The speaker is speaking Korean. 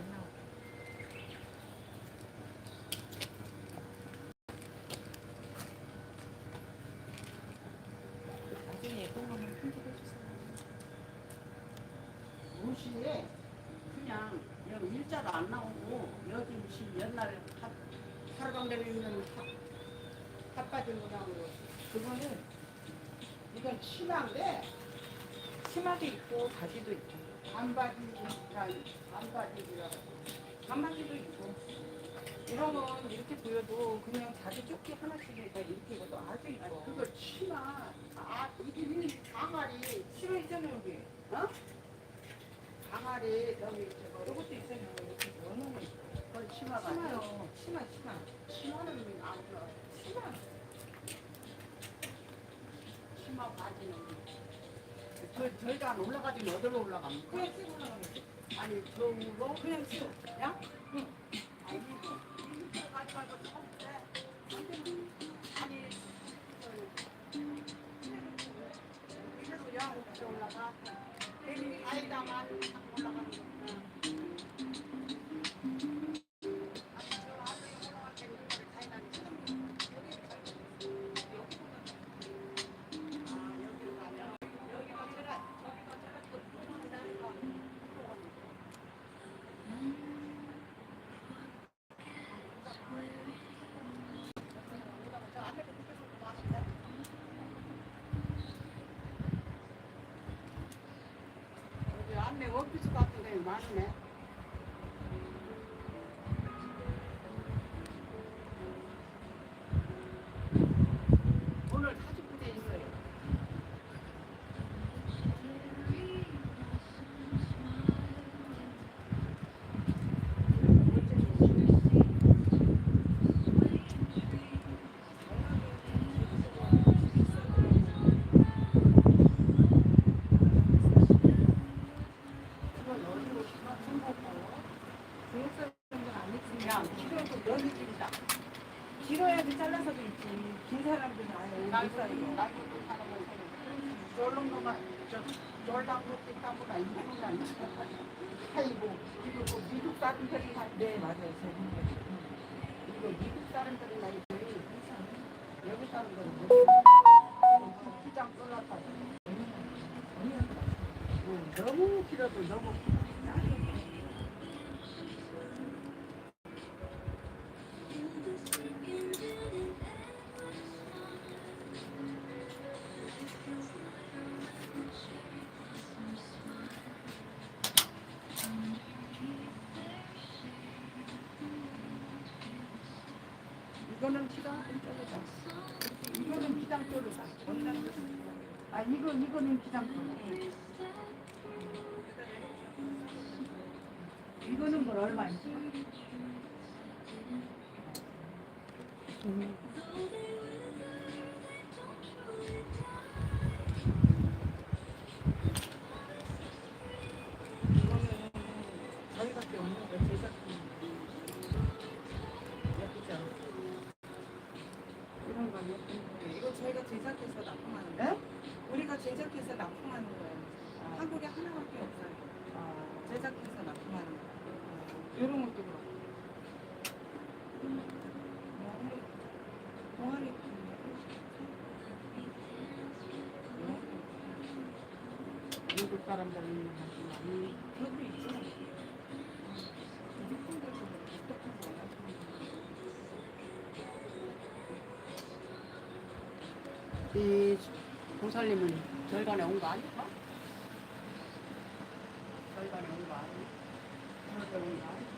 안 나오고. 나중에 예쁜 거만 편집해 주세요. 무시에 그냥 여기 일자로 안 나오고 여기 무시 옛날에 핫- 하루방대로 입는 핫- 핫바지 모양으로 그거는 이건 치마인데 치마도 있고 바지도 있고. 반바지가 반바지라고 반바지도 있고. 이런 건 이렇게 보여도 그냥 자기 조끼 하나씩에다 이렇게 입어도 아주 이뻐. 그거 치마 아 이게 강아리 치마 있잖아요 여기. 어? 강아리 여기 저거 이것도 있잖아요. 이렇게 너무 그건 치마가. 치마요. 치마 치마. 치마는 안 좋아 치마. 치마 바지는 저 저희가 안 올라가지면 어디로 올라갑니까? 그냥 치고 나가면 아니 저으로 그냥 치고. 야? 아니 이거 가지 말고 처음에 아니 이대로 야 올라가? 괜히 아이다만 올라가는 거. 같은 데 많네. 오늘 사진 부대 있어요. 그걸 어디로 심어 숨고 중국 사람들은 안 입지. 그냥 키로도 너희 집이다. 길어야지 잘라서도 있지. 긴 사람들은 아예 못저 쫄랑도 있다보다 이거는 안 돼. 아이고 이거 뭐 미국 사람들이 다네 맞아요. 이거 미국 사람들이 많이 여기 사람들은 쫄랐다. 응, 너무 길어도 너무 이거는 기장 쫄르다. 이거는 기장 쫄르다. 아 이거 이거는 기장 쫄르다. 이거는 뭘 얼마인지? 이 제작해서 납품하는 거예요. 아, 한국에 하나밖에 없어요. 아, 제작해서 납품하는 거. 이런 것도 그렇고. 동아리 미국 사람들은 많이 그것도 있죠. 미국분들도 똑똑하지 않아서. 이 보살님은 절간에 온 거 아닐까? 절간에 온 거 아닐까? 절간에 온거 아닐까?